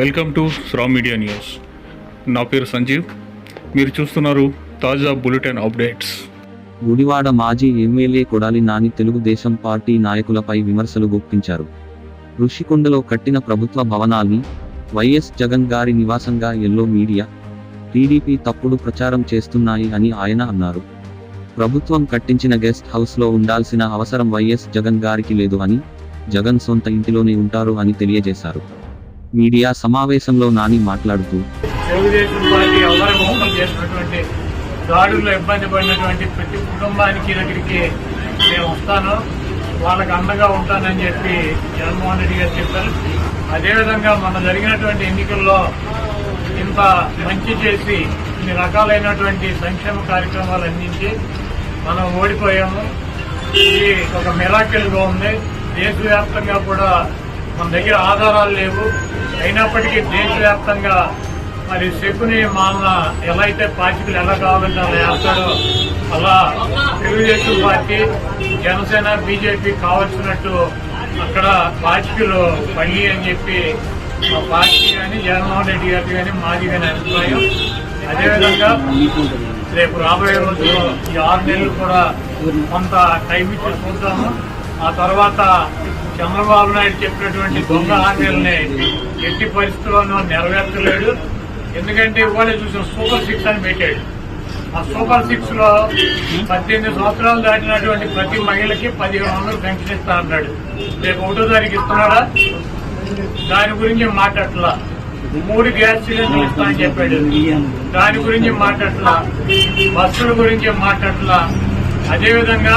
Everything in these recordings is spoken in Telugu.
వెల్కమ్ టు శ్రా మీడియా న్యూస్ నా పేరు సంజీవ్. మీరు చూస్తున్నారు తాజా బులెటిన్ అప్డేట్స్. గుడివాడ మాజీ ఎమ్మెల్యే కొడాలి నాని తెలుగుదేశం పార్టీ నాయకులపై విమర్శలు గుప్పించారు. ఋషికొండలో కట్టిన ప్రభుత్వ భవనాల్ని వైఎస్ జగన్ గారి నివాసంగా ఎల్లో మీడియా టీడీపీ తప్పుడు ప్రచారం చేస్తున్నాయి అని ఆయన అన్నారు. ప్రభుత్వం కట్టించిన గెస్ట్ హౌస్లో ఉండాల్సిన అవసరం వైఎస్ జగన్ గారికి లేదు అని జగన్ సొంత ఇంటిలోనే ఉంటారు అని తెలియజేశారు. మీడియా సమావేశంలో నాని మాట్లాడుతూ తెలుగుదేశం పార్టీ అవరమోహం చేసినటువంటి దాడుల్లో ఇబ్బంది పడినటువంటి ప్రతి కుటుంబానికి దగ్గరికి నేను వస్తాను వాళ్ళకి అండగా ఉంటానని చెప్పి జగన్మోహన్ రెడ్డి గారు చెప్పారు. అదేవిధంగా మన జరిగినటువంటి ఎన్నికల్లో ఇంత మంచి చేసి ఇన్ని రకాలైనటువంటి సంక్షేమ కార్యక్రమాలు అందించి మనం ఓడిపోయాము. ఇది ఒక మిరాకిల్గా ఉంది. దేశవ్యాప్తంగా కూడా మన దగ్గర ఆధారాలు లేవు. అయినప్పటికీ దేశవ్యాప్తంగా మరి శకుని మామ ఎలా అయితే పార్టీలు ఎలా కావాలంటే అలా వేస్తాడో అలా తెలుగుదేశం పార్టీ జనసేన బీజేపీ కావాల్సినట్టు అక్కడ పార్టీలు పని అని చెప్పి మా పార్టీ కానీ జగన్మోహన్ రెడ్డి గారి కానీ మాది కానీ అభిప్రాయం. అదేవిధంగా రేపు రాబోయే రోజుల్లో ఈ ఆరు నెలలు కూడా కొంత టైం ఇచ్చి చూద్దాము ఆ తర్వాత చంద్రబాబు నాయుడు చెప్పినటువంటి దొంగ హామీలని ఎట్టి పరిస్థితుల్లోనూ నెరవేర్చలేడు. ఎందుకంటే ఇవాళ చూసిన సూపర్ సిక్స్ అని పెట్టాడు. ఆ సూపర్ సిక్స్లో పద్దెనిమిది సంవత్సరాలు దాటినటువంటి ప్రతి మహిళకి పదిహేను వందలు పెన్షన్ ఇస్తా అన్నాడు. రేపు ఒకటో తారీఖు ఇస్తున్నాడా? దాని గురించి మాట్లాడలా మూడు గ్యాస్ సిలిండర్లు ఇస్తా అని చెప్పాడు. దాని గురించి మాట్లాడలా బస్సుల గురించి మాట్లాడలా అదేవిధంగా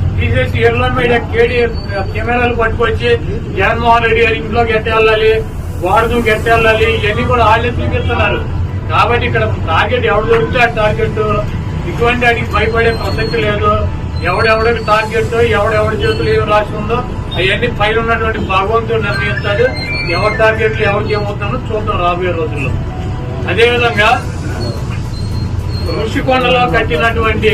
తీసేసి ఎల్లో మీడియా కేడీ కెమెరాలు పట్టుకొచ్చి జగన్మోహన్ రెడ్డి గారి ఇంట్లోకి ఎట్టెళ్ళాలి వాడుతూ ఎట్టెళ్ళాలి ఇవన్నీ కూడా వాళ్ళే చూపిస్తున్నారు కాబట్టి ఇక్కడ టార్గెట్ ఎవడు దొరికితే ఆ టార్గెట్. ఇటువంటి వాటికి భయపడే ప్రసక్తి లేదు. ఎవడెవడికి టార్గెట్ ఎవడెవడి చేతులు ఏమి రాసి ఉందో అవన్నీ పైన ఉన్నటువంటి భగవంతుడు నిర్ణయిస్తాడు. ఎవరి టార్గెట్లు ఎవరికి ఏమవుతుందో చూద్దాం రాబోయే రోజుల్లో. అదేవిధంగా ఋషికొండలో కట్టినటువంటి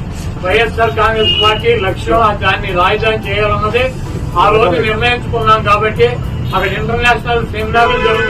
వైఎస్ఆర్ కాంగ్రెస్ పార్టీ లక్ష్యం దాన్ని రాజధాని చేయాలన్నది ఆ రోజు నిర్ణయించుకున్నాం కాబట్టి అక్కడ ఇంటర్నేషనల్ సెమినార్లు జరుగుతాయి.